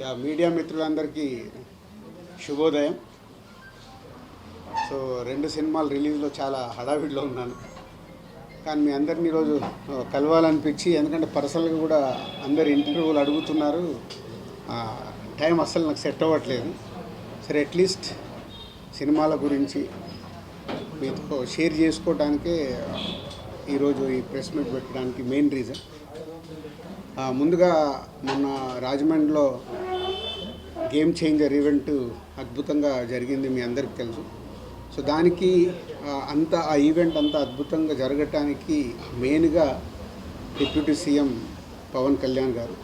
Yeah media మిత్రులందరికీ శుభోదయం. So రెండు సినిమాలు రిలీజ్లో చాలా హడావిడిలో ఉన్నాను. కానీ మీ అందరిని ఈరోజు కలవాలనిపించి ఎందుకంటే పర్సనల్గా కూడా అందరు ఇంటర్వ్యూలు అడుగుతున్నారు. ఆ, టైం అస్సలు నాకు సెట్ అవ్వట్లేదు. సరే అట్లీస్ట్ సినిమాల గురించి మీతో షేర్ చేసుకోవడానికే ఈరోజు ఈ ప్రెస్ మీట్ పెట్టడానికి మెయిన్ రీజన్. ముందుగా మొన్న రాజమండ్రిలో గేమ్ చేంజర్ ఈవెంట్ అద్భుతంగా జరిగింది మీ అందరికి తెలుసు. సో దానికి అంత ఆ ఈవెంట్ అంత అద్భుతంగా జరగటానికి మెయిన్గా డిప్యూటీ సీఎం పవన్ కళ్యాణ్ గారు.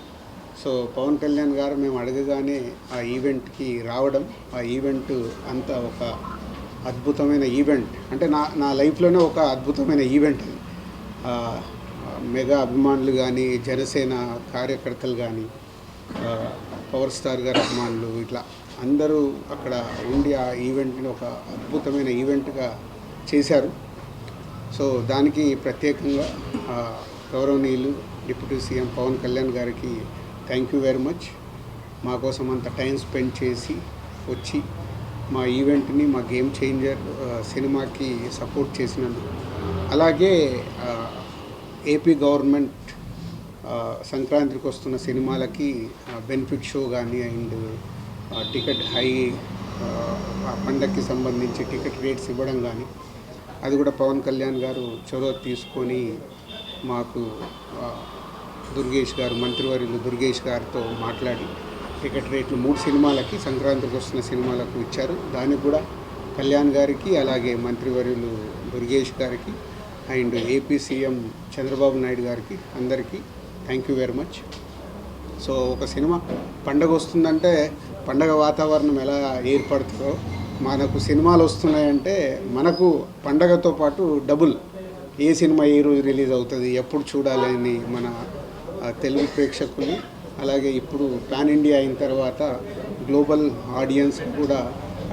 సో పవన్ కళ్యాణ్ గారు మేము అడగగానే ఆ ఈవెంట్కి రావడం ఆ ఈవెంట్ అంత ఒక అద్భుతమైన ఈవెంట్. అంటే నా నా లైఫ్లోనే ఒక అద్భుతమైన ఈవెంట్ అది. మెగా అభిమానులు కానీ జనసేన కార్యకర్తలు కానీ పవర్ స్టార్ గారి అభిమానులు ఇట్లా అందరూ అక్కడ ఉండి ఆ ఈవెంట్ని ఒక అద్భుతమైన ఈవెంట్గా చేశారు. సో దానికి ప్రత్యేకంగా గౌరవనీయులు డిప్యూటీ సీఎం పవన్ కళ్యాణ్ గారికి థ్యాంక్ యూ వెరీ మచ్. మా కోసం అంత టైం స్పెండ్ చేసి వచ్చి మా ఈవెంట్ని మా గేమ్ చేంజర్ సినిమాకి సపోర్ట్ చేసినందుకు. అలాగే ఏపీ గవర్నమెంట్ సంక్రాంతికి వస్తున్న సినిమాలకి బెనిఫిట్ షో కానీ అండ్ టికెట్ హై ఆ, పండగకి సంబంధించి టికెట్ రేట్స్ ఇవ్వడం కానీ అది కూడా పవన్ కళ్యాణ్ గారు చొరవ తీసుకొని మాకు దుర్గేష్ గారు మంత్రివర్యులు దుర్గేష్ గారితో మాట్లాడి టికెట్ రేట్లు మూడు సినిమాలకి సంక్రాంతికి వస్తున్న సినిమాలకు ఇచ్చారు. దానికి కూడా కళ్యాణ్ గారికి అలాగే మంత్రివర్యులు దుర్గేష్ గారికి and AP CM Chandrababu Naidu గారికి అందరికీ thank you very much so ఒక సినిమా పండగ వస్తుందంటే పండగ వాతావరణం ఎలా ఏర్పడుతుందో మనకు సినిమాలు వస్తున్నాయంటే మనకు పండగతో పాటు డబుల్ ఏ సినిమా ఏ రోజు రిలీజ్ అవుతుంది ఎప్పుడు చూడాలి అని మన తెలుగు ప్రేక్షకులు అలాగే ఇప్పుడు పాన్ ఇండియా అయిన తర్వాత గ్లోబల్ ఆడియన్స్ కూడా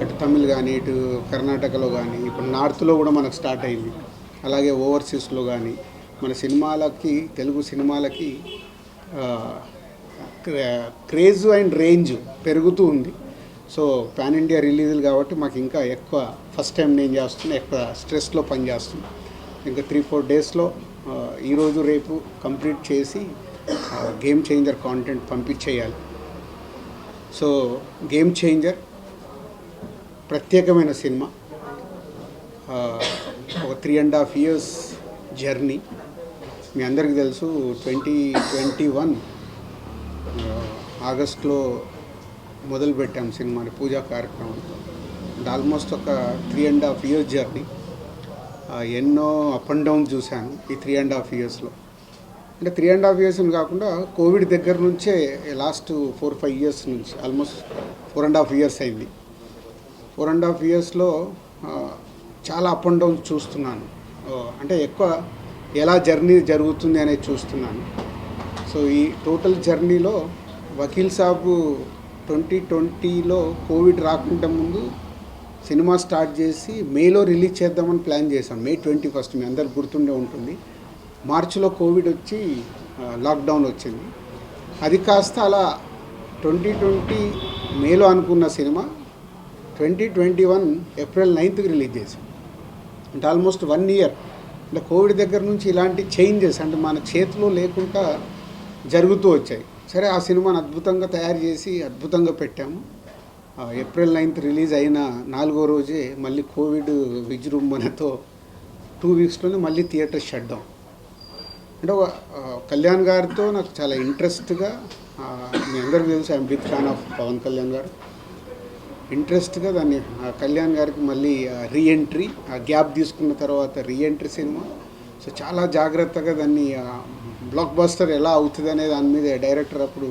అటు తమిళ్ కానీ ఇటు కర్ణాటకలో కానీ ఇప్పుడు నార్త్లో కూడా మనకు స్టార్ట్ అయింది. అలాగే ఓవర్సీస్లో కానీ మన సినిమాలకి తెలుగు సినిమాలకి క్రేజ్ అండ్ రేంజ్ పెరుగుతూ ఉంది. సో పాన్ ఇండియా రిలీజులు కాబట్టి మాకు ఇంకా ఎక్కువ ఫస్ట్ టైం నేను చేస్తున్నా ఎక్కువ స్ట్రెస్లో పనిచేస్తున్నా ఇంకా త్రీ ఫోర్ డేస్లో ఈరోజు రేపు కంప్లీట్ చేసి గేమ్ చేంజర్ కాంటెంట్ పంపించేయాలి. సో గేమ్ చేంజర్ ప్రత్యేకమైన cinema. Three and half years journey మీ అందరికీ తెలుసు ట్వంటీ ట్వంటీ వన్ ఆగస్ట్లో మొదలుపెట్టాం సినిమాని పూజా కార్యక్రమంతో అండ్ ఆల్మోస్ట్ ఒక three and half years journey ఎన్నో అప్ అండ్ డౌన్ చూశాను ఈ త్రీ అండ్ హాఫ్ ఇయర్స్లో అంటే త్రీ అండ్ హాఫ్ ఇయర్స్ కాకుండా కోవిడ్ దగ్గర నుంచే లాస్ట్ ఫోర్ ఫైవ్ ఇయర్స్ నుంచి almost four and half years అయింది. ఫోర్ అండ్ హాఫ్ ఇయర్స్లో చాలా అప్ అండ్ డౌన్ చూస్తున్నాను. అంటే ఎక్కువ ఎలా జర్నీ జరుగుతుంది అనేది చూస్తున్నాను. సో ఈ టోటల్ జర్నీలో వకీల్ సాబు ట్వంటీ ట్వంటీలో కోవిడ్ రాకుండా ముందు సినిమా స్టార్ట్ చేసి మేలో రిలీజ్ చేద్దామని ప్లాన్ చేశాం. మే ట్వంటీ ఫస్ట్ మీ అందరు గుర్తుండే ఉంటుంది. మార్చిలో కోవిడ్ వచ్చి లాక్డౌన్ వచ్చింది. అది కాస్త అలా ట్వంటీ ట్వంటీ మేలో అనుకున్న cinema twenty twenty one April నైన్త్కి release చేసాం అంటే ఆల్మోస్ట్ వన్ ఇయర్ అంటే కోవిడ్ దగ్గర నుంచి ఇలాంటి చేంజెస్ అంటే మన చేతిలో లేకుండా జరుగుతూ వచ్చాయి. సరే ఆ సినిమాని అద్భుతంగా తయారు చేసి అద్భుతంగా పెట్టాము. ఏప్రిల్ నైన్త్ రిలీజ్ అయిన నాలుగో రోజే మళ్ళీ కోవిడ్ విజృంభణతో టూ వీక్స్లోనే మళ్ళీ థియేటర్ షట్ డౌన్ అంటే ఒక, కళ్యాణ్ గారితో నాకు చాలా ఇంట్రెస్ట్గా మీ అందరికీ తెలుసు I'm big fan of Pawan Kalyan garu. ఇంట్రెస్ట్గా దాన్ని ఆ కళ్యాణ్ గారికి మళ్ళీ రీఎంట్రీ ఆ గ్యాప్ తీసుకున్న తర్వాత రీఎంట్రీ సినిమా. సో చాలా జాగ్రత్తగా దాన్ని బ్లాక్ బస్టర్ ఎలా అవుతుంది అనే దాని మీద డైరెక్టర్ అప్పుడు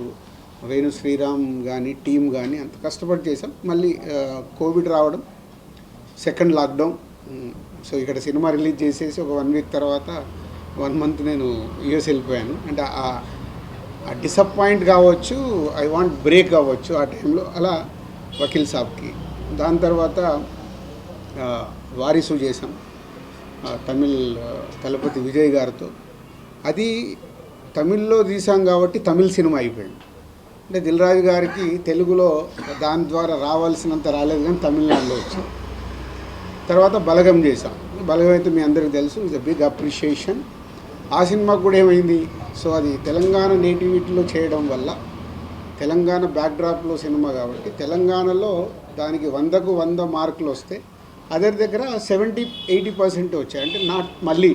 వేణు శ్రీరామ్ కానీ టీం కానీ అంత కష్టపడి చేసాం మళ్ళీ కోవిడ్ రావడం సెకండ్ లాక్డౌన్ సో ఇక్కడ సినిమా రిలీజ్ చేసేసి ఒక వన్ వీక్ తర్వాత వన్ మంత్ నేను యూఎస్ వెళ్ళిపోయాను. అంటే ఆ డిసప్పాయింట్ కావచ్చు ఐ వాంట్ బ్రేక్ కావచ్చు ఆ టైంలో అలా వకీల్ సాబ్కి. దాని తర్వాత వారిసు చేశాం. తమిళ్ తలపతి విజయ్ గారితో. అది తమిళ్ళో తీసాం కాబట్టి తమిళ్ సినిమా అయిపోయింది. అంటే దిల్రాజు గారికి తెలుగులో దాని ద్వారా రావాల్సినంత రాలేదు కానీ తమిళనాడులో వచ్చింది. తర్వాత బలగం చేశాం. బలగం అయితే మీ అందరికీ తెలుసు ఇస్ అ బిగ్ అప్రిషియేషన్. ఆ సినిమా కూడా ఏమైంది? సో అది తెలంగాణ నేటివిటీలో చేయడం వల్ల తెలంగాణ బ్యాక్డ్రాప్లో సినిమా కాబట్టి తెలంగాణలో దానికి వందకు వంద మార్కులు వస్తే అదర్ దగ్గర సెవెంటీ ఎయిటీ పర్సెంట్ వచ్చాయి. అంటే నాట్ మళ్ళీ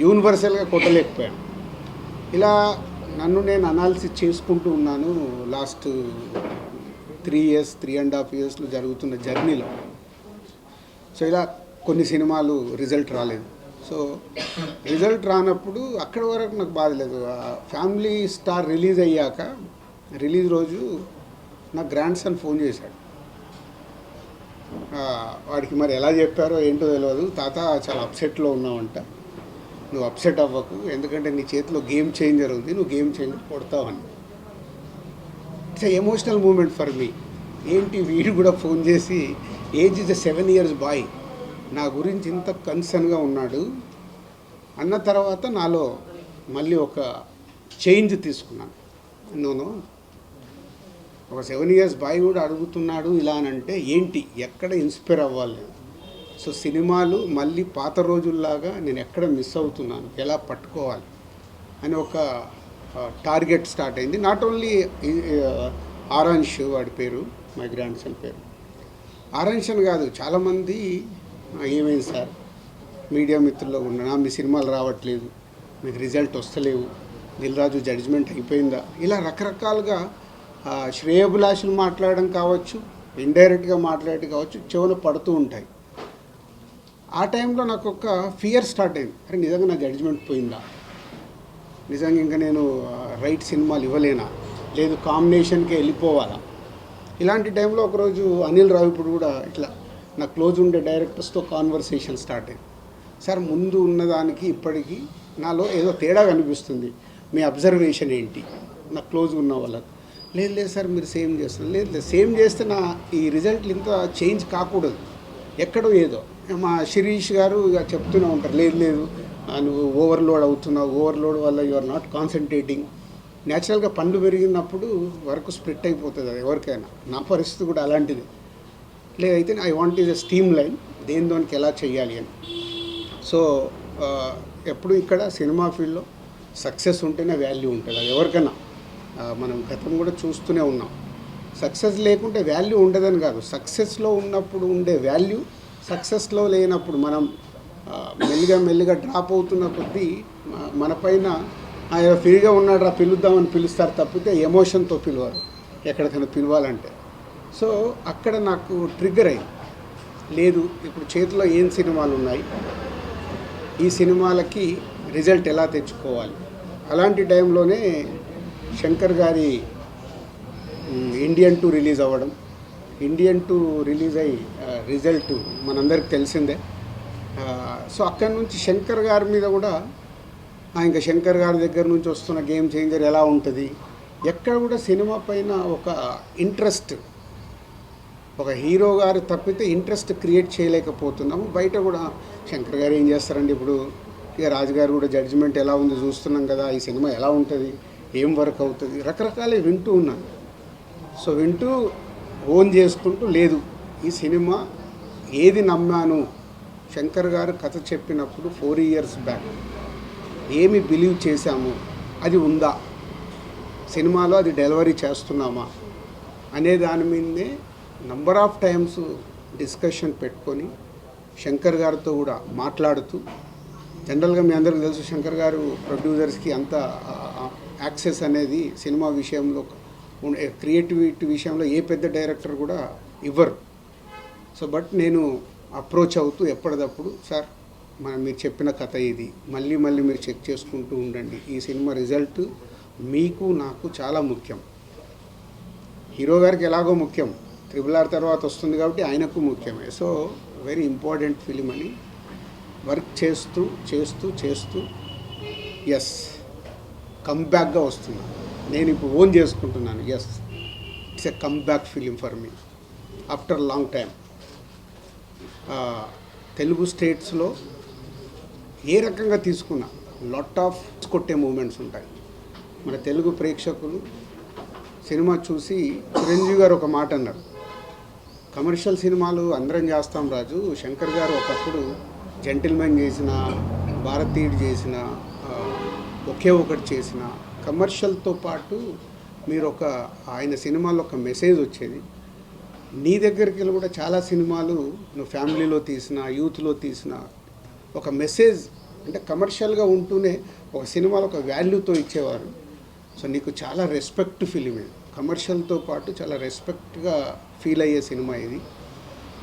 యూనివర్సల్గా కొట్టలేకపోయాను. ఇలా నన్ను నేను అనాలిసిస్ చేసుకుంటూ ఉన్నాను last three years three and half ఇయర్స్లో జరుగుతున్న జర్నీలో. సో ఇలా కొన్ని సినిమాలు రిజల్ట్ రాలేదు. సో రిజల్ట్ రానప్పుడు అక్కడి వరకు నాకు బాధ లేదు. ఫ్యామిలీ స్టార్ రిలీజ్ అయ్యాక రిలీజ్ రోజు నా గ్రాండ్ సన్ ఫోన్ చేశాడు. వాడికి మరి ఎలా చెప్పారో ఏంటో తెలియదు తాత చాలా అప్సెట్లో ఉన్నావంట. నువ్వు అప్సెట్ అవ్వకు. ఎందుకంటే నీ చేతిలో గేమ్ చేంజర్ ఉంది. నువ్వు game changer కొడతావని. It's emotional moment for me ఏంటి వీడు కూడా ఫోన్ చేసి age is a seven years boy. నా గురించి ఇంత కన్సర్న్గా ఉన్నాడు. అన్న తర్వాత నాలో మళ్ళీ ఒక చేంజ్ తీసుకున్నాను. నూనె ఒక సెవెన్ ఇయర్స్ బాయ్ కూడా అడుగుతున్నాడు ఇలా అని అంటే ఏంటి? ఎక్కడ ఇన్స్పైర్ అవ్వాలి? నేను సో సినిమాలు మళ్ళీ పాత రోజుల్లాగా నేను ఎక్కడ మిస్ అవుతున్నాను? ఎలా పట్టుకోవాలి? అని ఒక టార్గెట్ స్టార్ట్ అయింది. నాట్ ఓన్లీ ఆరాంష్ వాడి పేరు మై గ్రాండ్ సన్ పేరు. ఆరెన్స్ అని కాదు చాలామంది ఏమైంది సార్? మీడియా మిత్రుల్లో ఉన్నా మీ సినిమాలు రావట్లేదు. మీకు రిజల్ట్ వస్తలేవు. దిల్రాజు జడ్జిమెంట్ అయిపోయిందా? ఇలా రకరకాలుగా శ్రేయభిలాషులు మాట్లాడడం కావచ్చు ఇండైరెక్ట్గా మాట్లాడడం కావచ్చు చెవులు పడుతూ ఉంటాయి. ఆ టైంలో నాకు ఒక ఫియర్ స్టార్ట్ అయింది. అరే నిజంగా నా జడ్జిమెంట్ పోయిందా? నిజంగా ఇంకా నేను రైట్ సినిమాలు ఇవ్వలేనా? లేదు కాంబినేషన్కే వెళ్ళిపోవాలా? ఇలాంటి టైంలో ఒకరోజు అనిల్ రావు ఇప్పుడు కూడా ఇట్లా నా క్లోజ్ ఉండే డైరెక్టర్స్తో కాన్వర్సేషన్ స్టార్ట్ అయింది. సార్ ముందు ఉన్నదానికి ఇప్పటికీ నాలో ఏదో తేడా కనిపిస్తుంది. మీ అబ్జర్వేషన్ ఏంటి? నా క్లోజ్ ఉన్న వాళ్ళకి. లేదు లేదు సార్ మీరు సేమ్ చేస్తున్నారు. లేదు లేదు సేమ్ చేస్తే నా ఈ రిజల్ట్లు ఇంత చేంజ్ కాకూడదు. ఎక్కడో ఏదో. మా శిరీష్ గారు ఇక చెప్తూనే ఉంటారు లేదు లేదు నువ్వు ఓవర్లోడ్ అవుతున్నావు. ఓవర్లోడ్ వల్ల యు ఆర్ నాట్ కాన్సన్ట్రేటింగ్ న్యాచురల్గా పండ్లు పెరిగినప్పుడు వర్క్ స్ప్లిట్ అయిపోతుంది అది ఎవరికైనా. నా పరిస్థితి కూడా అలాంటిది. లేదైతే I want is a steam line దేని దానికి ఎలా చేయాలి అని. సో ఎప్పుడు ఇక్కడ సినిమా ఫీల్డ్లో సక్సెస్ ఉంటేనే వాల్యూ ఉంటుంది అది ఎవరికైనా. మనం గతం కూడా చూస్తూనే ఉన్నాం. సక్సెస్ లేకుంటే వాల్యూ ఉండదని కాదు. సక్సెస్లో ఉన్నప్పుడు ఉండే వాల్యూ సక్సెస్లో లేనప్పుడు మనం మెల్లిగా మెల్లిగా డ్రాప్ అవుతున్న కొద్దీ మనపైన మన పైన "ఆ, ఫ్రీగా ఉన్నాడు రా పిలుద్దామని పిలుస్తారు తప్పితే ఎమోషన్తో పిలవరు. ఎక్కడికైనా పిలవాలంటే. సో అక్కడ నాకు ట్రిగ్గర్ అయింది. లేదు ఇప్పుడు చేతిలో ఏం సినిమాలు ఉన్నాయి? ఈ సినిమాలకి రిజల్ట్ ఎలా తెచ్చుకోవాలి? అలాంటి టైంలోనే శంకర్ గారి ఇండియన్ టూ రిలీజ్ అవ్వడం. ఇండియన్ టూ రిలీజ్ అయ్యి రిజల్ట్ మనందరికి తెలిసిందే. సో అక్కడి నుంచి శంకర్ గారి మీద కూడా ఇంకా శంకర్ గారి దగ్గర నుంచి వస్తున్న గేమ్ చేంజర్ ఎలా ఉంటుంది? ఎక్కడ కూడా సినిమా పైన ఒక ఇంట్రెస్ట్ ఒక హీరో గారు తప్పితే ఇంట్రెస్ట్ క్రియేట్ చేయలేకపోతున్నాము. బయట కూడా శంకర్ గారు ఏం చేస్తారండి ఇప్పుడు? ఇక రాజుగారు కూడా జడ్జిమెంట్ ఎలా ఉంది చూస్తున్నాం కదా ఈ సినిమా ఎలా ఉంటుంది? ఏం వర్క్ అవుతుంది? రకరకాల వింటూ ఉన్నాను సో వింటూ ఓన్ చేసుకుంటూ లేదు. ఈ సినిమా ఏది నమ్మాను? శంకర్ గారు కథ చెప్పినప్పుడు ఫోర్ ఇయర్స్ బ్యాక్ ఏమి బిలీవ్ చేశాము? అది ఉందా? సినిమాలో అది డెలివరీ చేస్తున్నామా? అనే దాని మీదే నంబర్ ఆఫ్ టైమ్స్ డిస్కషన్ పెట్టుకొని శంకర్ గారితో కూడా మాట్లాడుతూ జనరల్గా మీ అందరికీ తెలుసు శంకర్ గారు ప్రొడ్యూసర్స్కి అంత యాక్సెస్ అనేది సినిమా విషయంలో క్రియేటివిటీ విషయంలో ఏ పెద్ద డైరెక్టర్ కూడా ఇవ్వరు. సో బట్ నేను అప్రోచ్ అవుతూ ఎప్పటికప్పుడు సార్ మనం మీరు చెప్పిన కథ ఇది మళ్ళీ మళ్ళీ మీరు చెక్ చేసుకుంటూ ఉండండి. ఈ సినిమా రిజల్ట్ మీకు నాకు చాలా ముఖ్యం. హీరో గారికి ఎలాగో ముఖ్యం. త్రిబుల్ ఆర్ తర్వాత వస్తుంది కాబట్టి ఆయనకు ముఖ్యమే. సో వెరీ ఇంపార్టెంట్ ఫిలిం అని వర్క్ చేస్తూ చేస్తూ చేస్తూ ఎస్ కమ్బ్యాక్గా వస్తున్నా. నేను ఇప్పుడు ఓన్ చేసుకుంటున్నాను. Yes it's a comeback film for me after long time Telugu స్టేట్స్లో ఏ రకంగా తీసుకున్నా లాట్ ఆఫ్ కొట్టే మూమెంట్స్ ఉంటాయి. మన తెలుగు ప్రేక్షకులు సినిమా చూసి చిరంజీవి గారు ఒక మాట అన్నారు. కమర్షియల్ సినిమాలు అందరం చేస్తాం రాజు. శంకర్ గారు ఒకప్పుడు జెంటిల్మెన్ చేసిన భారతీయుడు చేసిన ఒకే ఒకటి చేసిన కమర్షియల్తో పాటు మీరు ఒక ఆయన సినిమాలో ఒక మెసేజ్ వచ్చేది. నీ దగ్గరికి వెళ్ళి కూడా చాలా సినిమాలు నువ్వు ఫ్యామిలీలో తీసిన యూత్లో తీసిన ఒక మెసేజ్ అంటే కమర్షియల్గా ఉంటూనే ఒక సినిమాలో ఒక వాల్యూతో ఇచ్చేవారు. సో నీకు చాలా రెస్పెక్ట్ ఫిలిం ఇది. కమర్షియల్తో పాటు చాలా రెస్పెక్ట్గా ఫీల్ అయ్యే సినిమా ఇది.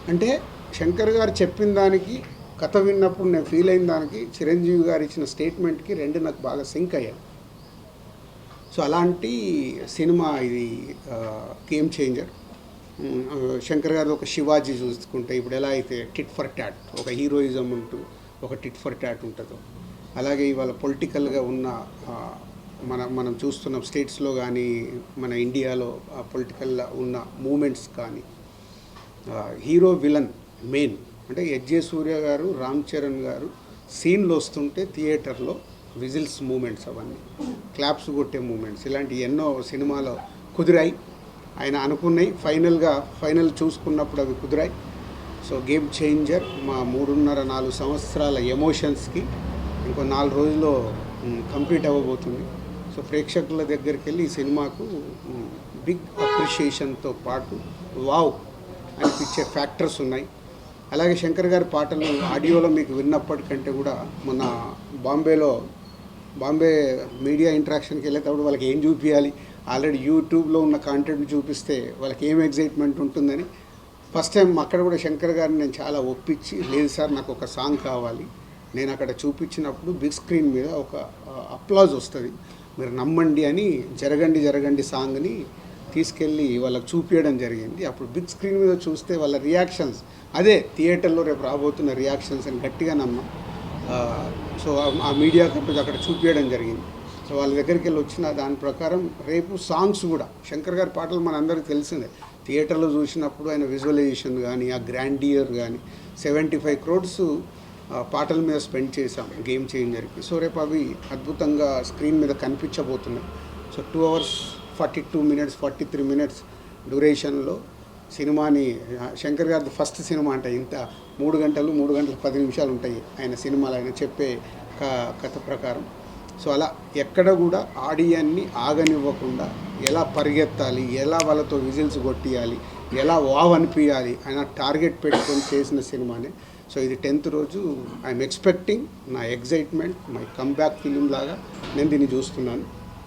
అంటే శంకర్ గారు చెప్పిన దానికి కథ విన్నప్పుడు నేను ఫీల్ అయిన దానికి చిరంజీవి గారు ఇచ్చిన స్టేట్మెంట్కి రెండు నాకు బాగా సింక్ అయ్యాను సో అలాంటి సినిమా ఇది గేమ్ చేంజర్ శంకర్ గారు ఒక శివాజీ చూసుకుంటే ఇప్పుడు ఎలా అయితే టిట్ ఫర్ ట్యాట్ ఒక హీరోయిజం ఉంటూ ఒక టిట్ ఫర్ ట్యాట్ ఉంటుందో అలాగే ఇవాళ పొలిటికల్గా ఉన్న మన మనం చూస్తున్న స్టేట్స్లో కానీ మన ఇండియాలో పొలిటికల్లో ఉన్న మూమెంట్స్ కానీ హీరో విలన్ మెయిన్ అంటే ఎజ్జే సూర్య గారు రామ్ చరణ్ గారు సీన్లు వస్తుంటే థియేటర్లో విజిల్స్ మూమెంట్స్ అవన్నీ క్లాప్స్ కొట్టే మూమెంట్స్. ఇలాంటి ఎన్నో సినిమాలో కుదిరాయి. ఆయన అనుకున్నాయి. ఫైనల్గా ఫైనల్ చూసుకున్నప్పుడు అవి కుదిరాయి. So game changer. మా మూడున్నర నాలుగు సంవత్సరాల ఎమోషన్స్కి ఇంకో నాలుగు రోజుల్లో కంప్లీట్ అవ్వబోతుంది. సో ప్రేక్షకుల దగ్గరికి వెళ్ళి ఈ సినిమాకు బిగ్ అప్రిషియేషన్తో పాటు వావ్ అనిపించే ఫ్యాక్టర్స్ ఉన్నాయి. అలాగే శంకర్ గారి పాటలు ఆడియోలో మీకు విన్నప్పటికంటే కూడా మొన్న బాంబేలో బాంబే మీడియా ఇంటరాక్షన్కి వెళ్ళేటప్పుడు వాళ్ళకి ఏం చూపించాలి ఆల్రెడీ యూట్యూబ్లో ఉన్న కాంటెంట్ చూపిస్తే వాళ్ళకి ఏం ఎగ్జైట్మెంట్ ఉంటుందని. ఫస్ట్ టైం అక్కడ కూడా శంకర్ గారిని నేను చాలా ఒప్పించి లేదు సార్ నాకు ఒక సాంగ్ కావాలి. నేను అక్కడ చూపించినప్పుడు బిగ్ స్క్రీన్ మీద ఒక అప్లాజ్ వస్తుంది. మీరు నమ్మండి అని జరగండి జరగండి సాంగ్ని తీసుకెళ్ళి వాళ్ళకి చూపించడం జరిగింది. అప్పుడు బిగ్ స్క్రీన్ మీద చూస్తే వాళ్ళ రియాక్షన్స్. అదే థియేటర్లో రేపు రాబోతున్న రియాక్షన్స్ అని గట్టిగా నమ్మా. సో ఆ- ఆ మీడియా కంపెనీ అక్కడ చూపించడం జరిగింది. సో వాళ్ళ దగ్గరికి వెళ్ళి వచ్చిన దాని ప్రకారం రేపు సాంగ్స్ కూడా శంకర్ గారి పాటలు మనందరికీ తెలిసిందే. థియేటర్లో చూసినప్పుడు ఆయన విజువలైజేషన్ కానీ ఆ గ్రాండియర్ కానీ సెవెంటీ ఫైవ్ క్రోడ్స్ పాటల మీద స్పెండ్ చేశాం. గేమ్ చేంజర్కి సో రేపు అవి అద్భుతంగా స్క్రీన్ మీద కనిపించబోతున్నాయి. So two hours forty two minutes forty three minutes డ్యూరేషన్లో సినిమాని శంకర్ గారి ఫస్ట్ సినిమా అంటే. ఇంత మూడు గంటలు మూడు గంటలు పది నిమిషాలు ఉంటాయి ఆయన సినిమాలు ఆయన చెప్పే క- కథ ప్రకారం. సో అలా ఎక్కడ కూడా ఆడియన్ని ఆగనివ్వకుండా ఎలా పరిగెత్తాలి ఎలా వాళ్ళతో విజిల్స్ కొట్టియాలి ఎలా వావ్ అనిపించాలి ఆయన టార్గెట్ పెట్టుకొని చేసిన సినిమానే. సో ఇది టెన్త్ రోజు ఐఎమ్ ఎక్స్పెక్టింగ్ నా ఎగ్జైట్మెంట్ మై కమ్బ్యాక్ ఫిలిం లాగా నేను దీన్ని చూస్తున్నాను.